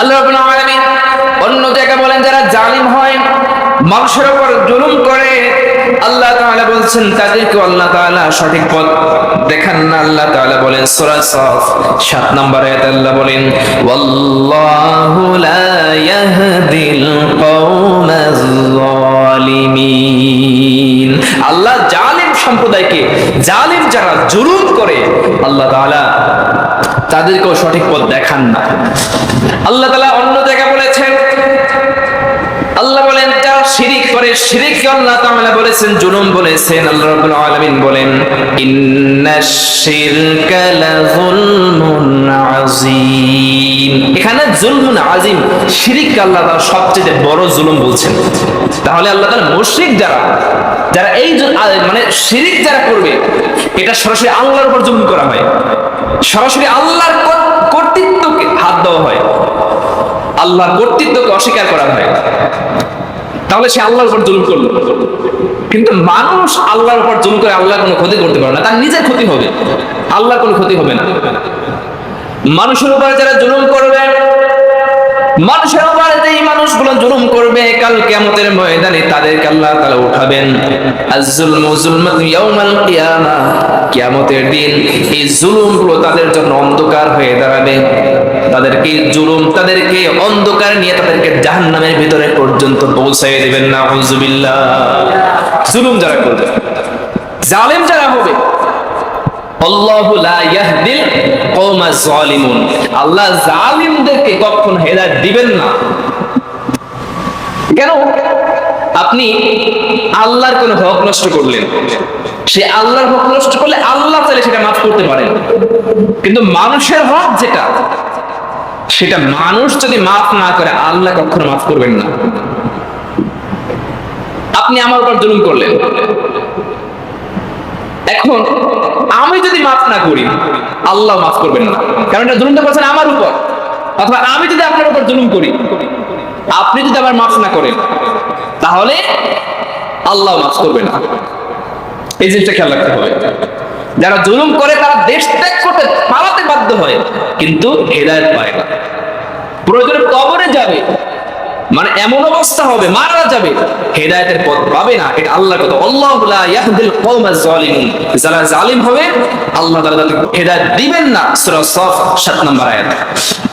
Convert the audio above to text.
আল্লাহ অন্য জায়গায় বলেন, যারা জালিম হয় মানুষের উপর জুলুম করে, আল্লাহ তাআলা বলছেন তাদেরকে আল্লাহ তাআলা সঠিক পথ দেখান না। আল্লাহ তাআলা বলেন, সূরা সফ 7 নম্বর আয়াতে আল্লাহ বলেন, ওয়াল্লাহু লা ইয়াহদিল কওমাজ আল্লাহ জালিম সম্প্রদায়কে, জালিম যারা জুলুম করে, আল্লাহ তাআলা তাদেরকেও সঠিক পথ দেখান না। আল্লাহ তালা অন্য জায়গায় বলেছেন, আল্লাহ বলেন যারা শিরিক করে শিরিক আল্লাহ তাআলা বলেছেন, জুলুম বলেছেন, আল্লাহ রাব্বুল আলামিন বলেন ইন্নাশ শিরকা লাযুলমুন আযীম। এখানে জুলমুন আযীম, শিরিক আল্লাহ তাআলা সবচেয়ে বড় জুলুম বলছেন। তাহলে আল্লাহ তাআলা মুশরিক যারা যারা এই মানে শিরিক যারা করবে, এটা সরাসরি আল্লাহর উপর জুলুম করা হয়। সরাসরি আল্লাহর কর্তৃত্বকে হাত দেওয়া হয়। আল্লাহর কর্তৃত্বকে অস্বীকার করা হয়। তাহলে সে আল্লাহর উপর জুলুম করল। কিন্তু মানুষ আল্লাহর উপর জুলুম করে আল্লাহর কোনো ক্ষতি করতে পারে না। তার নিজের ক্ষতি হবে। আল্লাহর কোনো ক্ষতি হবে না। মানুষের উপরে যারা জুলুম করবে, মানুষের উপরে যেই করবে কাল কিয়ামতের ময়দানে তাদেরকে আল্লাহ তাআলা উঠাবেন। কিয়ামতের দিন এই জুলুমগুলো তাদের জন্য অন্ধকার হয়ে দাঁড়াবে। তাদেরকে জুলুম তাদেরকে অন্ধকার নিয়ে তাদেরকে জাহান্নামের ভিতরে পর্যন্ত পৌঁছায় দিবেন না হুজুবিল্লাহ জুলুম যারা করবে, জালেম যারা হবে আল্লাহ জালিমদেরকে কখনো হেদায়েত দিবেন না। কেন? আপনি আল্লাহর কোন হক নষ্ট করলেন। সে আল্লাহর হক নষ্ট করলে আল্লাহ চাইলে সেটা মাফ করতে পারেন। কিন্তু মানুষের হক যেটা, সেটা মানুষ যদি মাফ না করে, আল্লাহ কখনো মাফ করবেন না। আপনি আমার উপর জুলুম করলেন। এখন আমি যদি মাফ না করি, আল্লাহ মাফ করবেন না। কারণ এটা জুলুমটা করছেন আমার উপর। অথবা আমি যদি আপনার উপর জুলুম করি আপনি যদি আবার মাফ না করেন, তাহলে আল্লাহ মাফ করবে না। এই জিনিসটা খেয়াল রাখতে হবে। যারা জুলুম করে, তারা দেশ ত্যাগ করতে পালাতে বাধ্য হয়, কিন্তু হেদায়ত পায় না। প্রয়োজনে কবরে যাবে মানে এমন অবস্থা হবে, মারা যাবে, হেদায়তের পথ পাবে না। এটা আল্লাহর কথা। আল্লাহ ইয়াহদিল কওমাজ জালিমিন যারা জালিম হবে, আল্লাহ তাআলা তাদেরকে হেদায়েত দিবেন না। সূরা সফ 7 নম্বর আয়াত।